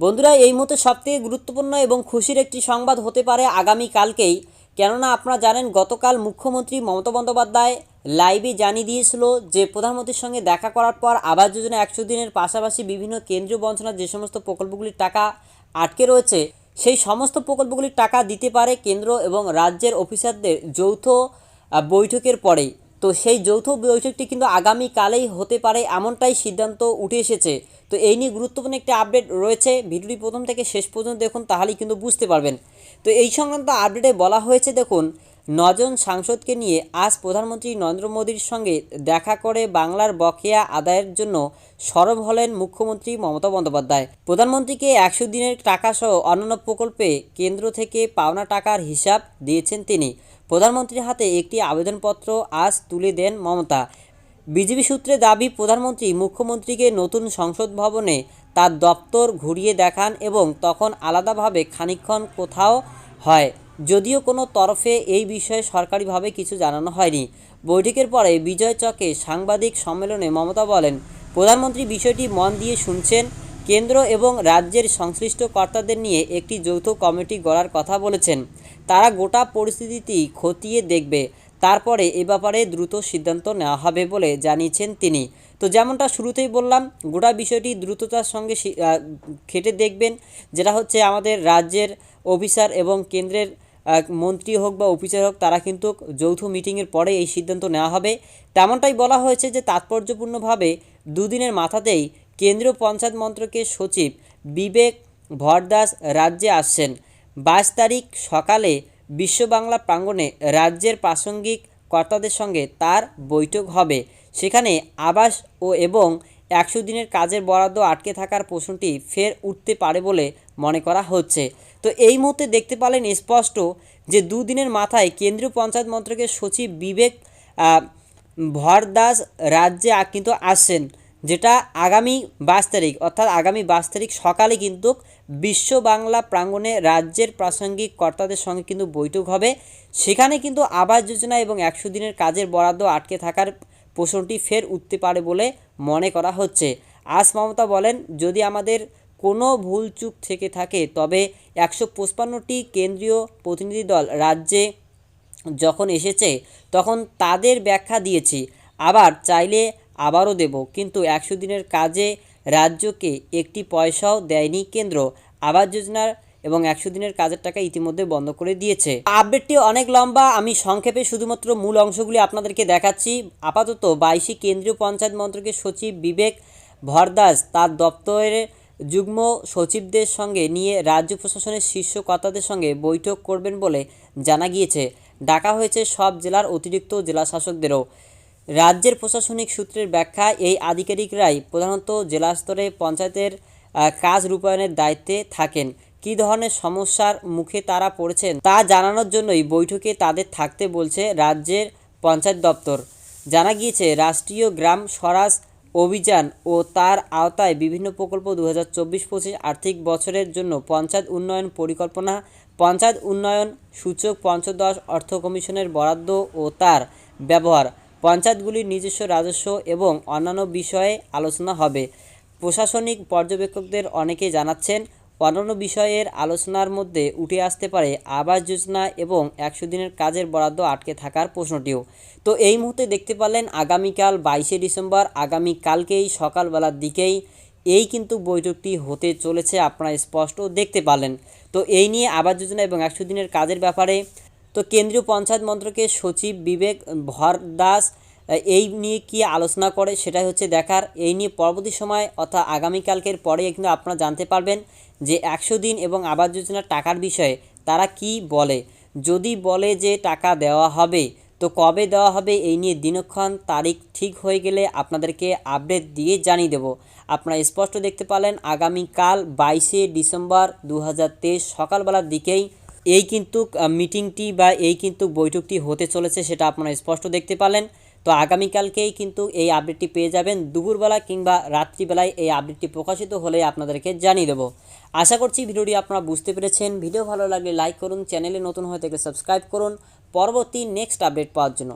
বন্ধুরা, এই মুহূর্তে সবথেকে গুরুত্বপূর্ণ এবং খুশির একটি সংবাদ হতে পারে আগামীকালকেই। কেননা আপনারা জানেন, গতকাল মুখ্যমন্ত্রী মমতা বন্দ্যোপাধ্যায় লাইভে জানিয়ে দিয়েছিল যে, প্রধানমন্ত্রীর সঙ্গে দেখা করার পর আবাস যোজনা একশো দিনের পাশাপাশি বিভিন্ন কেন্দ্রীয় বঞ্চনার যে সমস্ত প্রকল্পগুলির টাকা আটকে রয়েছে, সেই সমস্ত প্রকল্পগুলির টাকা দিতে পারে কেন্দ্র এবং রাজ্যের অফিসারদের যৌথ বৈঠকের পরেই। তো সেই যৌথ বৈঠকটি কিন্তু আগামীকালেই হতে পারে এমনটাই সিদ্ধান্ত উঠে এসেছে। তো এই নিয়ে গুরুত্বপূর্ণ একটি আপডেট রয়েছে। ভিডিওটি প্রথম থেকে শেষ পর্যন্ত দেখুন, তাহলেই কিন্তু বুঝতে পারবেন। তো এই সংক্রান্ত আপডেটে বলা হয়েছে, দেখুন নজন সাংসদকে নিয়ে আজ প্রধানমন্ত্রী নরেন্দ্র মোদীর সঙ্গে দেখা করে বাংলার বকেয়া আদায়ের জন্য সরব হলেন মুখ্যমন্ত্রী মমতা বন্দ্যোপাধ্যায়। প্রধানমন্ত্রীকে একশো দিনের টাকা সহ অন্যান্য প্রকল্পে কেন্দ্র থেকে পাওনা টাকার হিসাব দিয়েছেন তিনি। প্রধানমন্ত্রীর হাতে একটি আবেদনপত্র আজ তুলে দেন মমতা। বিজেপি সূত্রে দাবি, প্রধানমন্ত্রী মুখ্যমন্ত্রীকে নতুন সংসদ ভবনে তার দপ্তর ঘুরিয়ে দেখান এবং তখন আলাদাভাবে খানিকক্ষণ কোথাও হয়। যদিও কোনো তরফে এই বিষয়ে সরকারিভাবে কিছু জানানো হয়নি। বৈঠকের পরে বিজয় চকে সাংবাদিক সম্মেলনে মমতা বলেন, প্রধানমন্ত্রী বিষয়টি মন দিয়ে শুনছেন। কেন্দ্র এবং রাজ্যের সংশ্লিষ্ট কর্তাদের নিয়ে একটি যৌথ কমিটি গড়ার কথা বলেছেন। তারা গোটা পরিস্থিতিটি খতিয়ে দেখবে। তারপরে এ ব্যাপারে দ্রুত সিদ্ধান্ত নেওয়া হবে বলে জানিয়েছেন তিনি। তো যেমনটা শুরুতেই বললাম, গোটা বিষয়টি দ্রুততার সঙ্গে খেটে দেখবেন। যেটা হচ্ছে আমাদের রাজ্যের অফিসার এবং কেন্দ্রের মন্ত্রী হোক বা অফিসার হোক, তারা কিন্তু যৌথ মিটিংয়ের পরে এই সিদ্ধান্ত নেওয়া হবে। তেমনটাই বলা হয়েছে যে, তাৎপর্যপূর্ণভাবে দুদিনের মাথাতেই কেন্দ্রীয় পঞ্চায়েত মন্ত্রকের সচিব বিবেক ভরদাস রাজ্যে আসছেন। বাইশ তারিখ সকালে বিশ্ব বাংলা প্রাঙ্গণে রাজ্যের প্রাসঙ্গিক কর্তাদের সঙ্গে তার বৈঠক হবে। সেখানে আবাস ও এবং একশো দিনের কাজের বরাদ্দ আটকে থাকার প্রশ্নটি ফের উঠতে পারে বলে মনে করা হচ্ছে। তো এই মুহূর্তে দেখতে পালেন স্পষ্ট যে দুদিনের মাথায় কেন্দ্রীয় পঞ্চায়েত মন্ত্রকের সচিব বিবেক ভরদাস রাজ্যে কিন্তু আসছেন, যেটা আগামী বাইশ তারিখ, অর্থাৎ আগামী বাইশ তারিখ সকালে কিন্তু বিশ্ব বাংলা প্রাঙ্গণে রাজ্যের প্রাসঙ্গিক কর্তাদের সঙ্গে কিন্তু বৈঠক হবে। সেখানে কিন্তু আবাস যোজনা এবং একশো দিনের কাজের বরাদ্দ আটকে থাকার প্রশ্নটি ফের উঠতে পারে বলে মনে করা হচ্ছে। আজ মমতা বলেন, যদি আমাদের কোনো ভুল চুক থেকে থাকে, তবে একশো পঁচপান্নটি কেন্দ্রীয় প্রতিনিধি দল রাজ্যে যখন এসেছে, তখন তাদের ব্যাখ্যা দিয়েছি। আবার চাইলে আবারও দেব, কিন্তু একশো দিনের কাজে রাজ্যকে একটি পয়সাও দেয়নি কেন্দ্র। আবাস যোজনার এবং একশো দিনের কাজের টাকা ইতিমধ্যে বন্ধ করে দিয়েছে। আপডেটটি অনেক লম্বা, আমি সংক্ষেপে শুধুমাত্র মূল অংশগুলি আপনাদেরকে দেখাচ্ছি। আপাতত বাইশে কেন্দ্রীয় পঞ্চায়েত মন্ত্রকের সচিব বিবেক ভরদাস তার দপ্তরের যুগ্ম সচিবদের সঙ্গে নিয়ে রাজ্য প্রশাসনের শীর্ষ কর্তাদের সঙ্গে বৈঠক করবেন বলে জানা গিয়েছে। ডাকা হয়েছে সব জেলার অতিরিক্ত জেলা শাসকদেরও রাজ্যের প্রশাসনিক সূত্রের ব্যাখ্যা, এই আধিকারিকরাই প্রধানত জেলা স্তরে পঞ্চায়েতের কাজ রূপায়ণের দায়িত্বে থাকেন। কী ধরনের সমস্যার মুখে তারা পড়েছেন তা জানানোর জন্যই বৈঠকে তাদের থাকতে বলছে রাজ্যের পঞ্চায়েত দপ্তর। জানা গিয়েছে, রাষ্ট্রীয় গ্রাম স্বরাজ অভিযান ও তার আওতায় বিভিন্ন প্রকল্প দু হাজার চব্বিশ পঁচিশ আর্থিক বছরের জন্য পঞ্চায়েত উন্নয়ন পরিকল্পনা, পঞ্চায়েত উন্নয়ন সূচক পঞ্চদশ অর্থ কমিশনের বরাদ্দ ও তার ব্যবহার, পঞ্চায়েতগুলির নিজস্ব রাজস্ব এবং অন্যান্য বিষয়ে আলোচনা হবে। প্রশাসনিক পর্যবেক্ষকদের অনেকে জানাচ্ছেন অন্যান্য বিষয়ের আলোচনার মধ্যে উঠে আসতে পারে আবাস যোজনা এবং একশো দিনের কাজের বরাদ্দ আটকে থাকার প্রশ্নটিও। তো এই মুহূর্তে দেখতে পারলেন আগামীকাল বাইশে ডিসেম্বর, আগামীকালকেই সকালবেলার দিকেই এই কিন্তু বৈঠকটি হতে চলেছে আপনারা স্পষ্ট দেখতে পারলেন। তো এই নিয়ে আবাস যোজনা এবং একশো দিনের কাজের ব্যাপারে তো কেন্দ্রীয় পঞ্চায়েত মন্ত্রকের সচিব বিবেক ভরদাস, এই নিয়ে কি আলোচনা করে সেটাই হচ্ছে দেখার। এই নিয়ে পরবর্তী সময় অর্থাৎ আগামীকালকের পরে কিন্তু আপনারা জানতে পারবেন যে একশো দিন এবং আবাস যোজনার টাকার বিষয়ে তারা কি বলে? যদি বলে যে টাকা দেওয়া হবে, তো কবে দেওয়া হবে এই নিয়ে দিনক্ষণ তারিখ ঠিক হয়ে গেলে আপনাদেরকে আপডেট দিয়ে জানিয়ে দেব। আপনারা স্পষ্ট দেখতে পারলেন, আগামীকাল বাইশে ডিসেম্বর দু হাজার তেইশ সকালবেলার দিকেই এই কিন্তু মিটিংটি বা এই কিন্তু বৈঠকটি হতে চলেছে সেটা আপনারা স্পষ্ট দেখতে পারলেন। তো আগামীকালকেই কিন্তু এই আপডেটটি পেয়ে যাবেন। দুপুরবেলা কিংবা রাত্রিবেলায় এই আপডেটটি প্রকাশিত হলে আপনাদেরকে জানিয়ে দেবো। আশা করছি ভিডিওটি আপনারা বুঝতে পেরেছেন। ভিডিও ভালো লাগলে লাইক করুন চ্যানেলে নতুন হয়ে থেকে সাবস্ক্রাইব করুন। পরবর্তী নেক্সট আপডেট পাওয়ার জন্য।